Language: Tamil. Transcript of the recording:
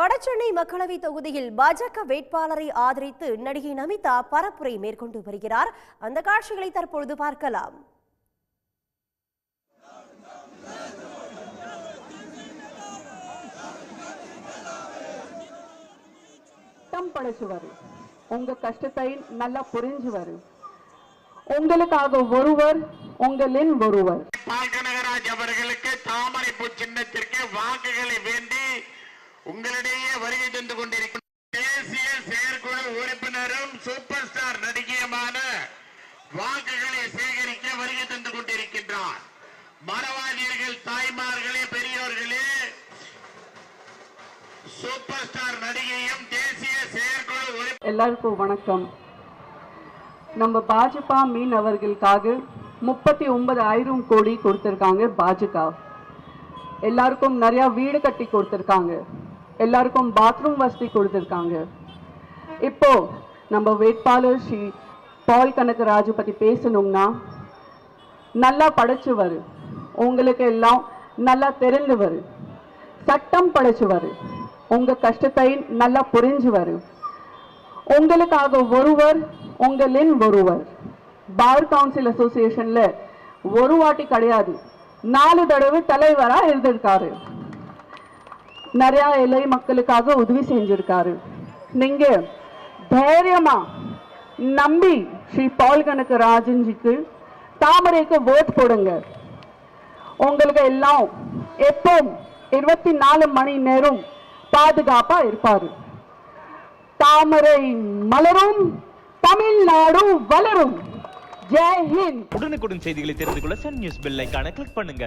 வடசென்னை மக்களவை தொகுதியில் பாஜக வேட்பாளரை ஆதரித்து நடிகை நமிதா பரப்புரை மேற்கொண்டு வருகிறார். அந்த காட்சிகளை தற்பொழுது பார்க்கலாம். படைச்சுவாரு. உங்க கஷ்டத்தை நல்லா புரிஞ்சுவாரு. உங்களுக்காக ஒருவர் உங்களின் ஒருவர். அவர்களுக்கு தாமரைப்பூ சின்னத்திற்கு வாக்குகளை உங்களிடையே வருகை தந்து கொண்டிருக்கும் தேசிய செயற்குழு உறுப்பினரும் சூப்பர் ஸ்டார் நடிகையுமான வாக்குகளை சேகரிக்க வருகை தந்து கொண்டிருக்கின்றார். மரவாதியர்கள் தாய்மார்களே பெரியோர்களே சூப்பர் ஸ்டார் நடிகையும் தேசிய செயற்குழு எல்லாருக்கும் வணக்கம். நம்ம பாஜக மீன் அவர்களுக்காக முப்பத்தி ஒன்பது ஆயிரம் கோடி கொடுத்திருக்காங்க பாஜக. எல்லாருக்கும் நிறைய வீடு கட்டி கொடுத்திருக்காங்க. எல்லாருக்கும் பாத்ரூம் வசதி கொடுத்துருக்காங்க. இப்போ நம்ம வேட்பாளர் ஸ்ரீ பால் கனகராஜு பற்றி பேசணும்னா நல்லா படிச்சவர். உங்களுக்கு எல்லாம் நல்லா தெரிந்துவர். சட்டம் படிச்சவர். உங்கள் கஷ்டத்தை நல்லா புரிஞ்சுவர். உங்களுக்காக ஒருவர் உங்களின் ஒருவர். பார் கவுன்சில் அசோசியேஷனில் ஒரு வாட்டி கிடையாது. நாலு தடவை தலைவராக இருந்திருக்காரு. நிறைய இலை மக்களுக்காக உதவி செஞ்சிருக்காரு. நீங்க தைரியமா நம்பி ஸ்ரீ பால் கணக்கு ராஜன்ஜிக்கு தாமரைக்கு ஓட் போடுங்க. உங்களுக்கு எல்லாம் எப்போ இருபத்தி நாலு மணி நேரம் பாதுகாப்பா இருப்பாரு. தாமரை மலரும் தமிழ்நாடு வளரும். ஜெய்ஹிந்த் உடனுக்குடன் செய்திகளை தெரிந்து கொள்ள சன் நியூஸ் பெல் ஐக்கான கிளிக் பண்ணுங்க.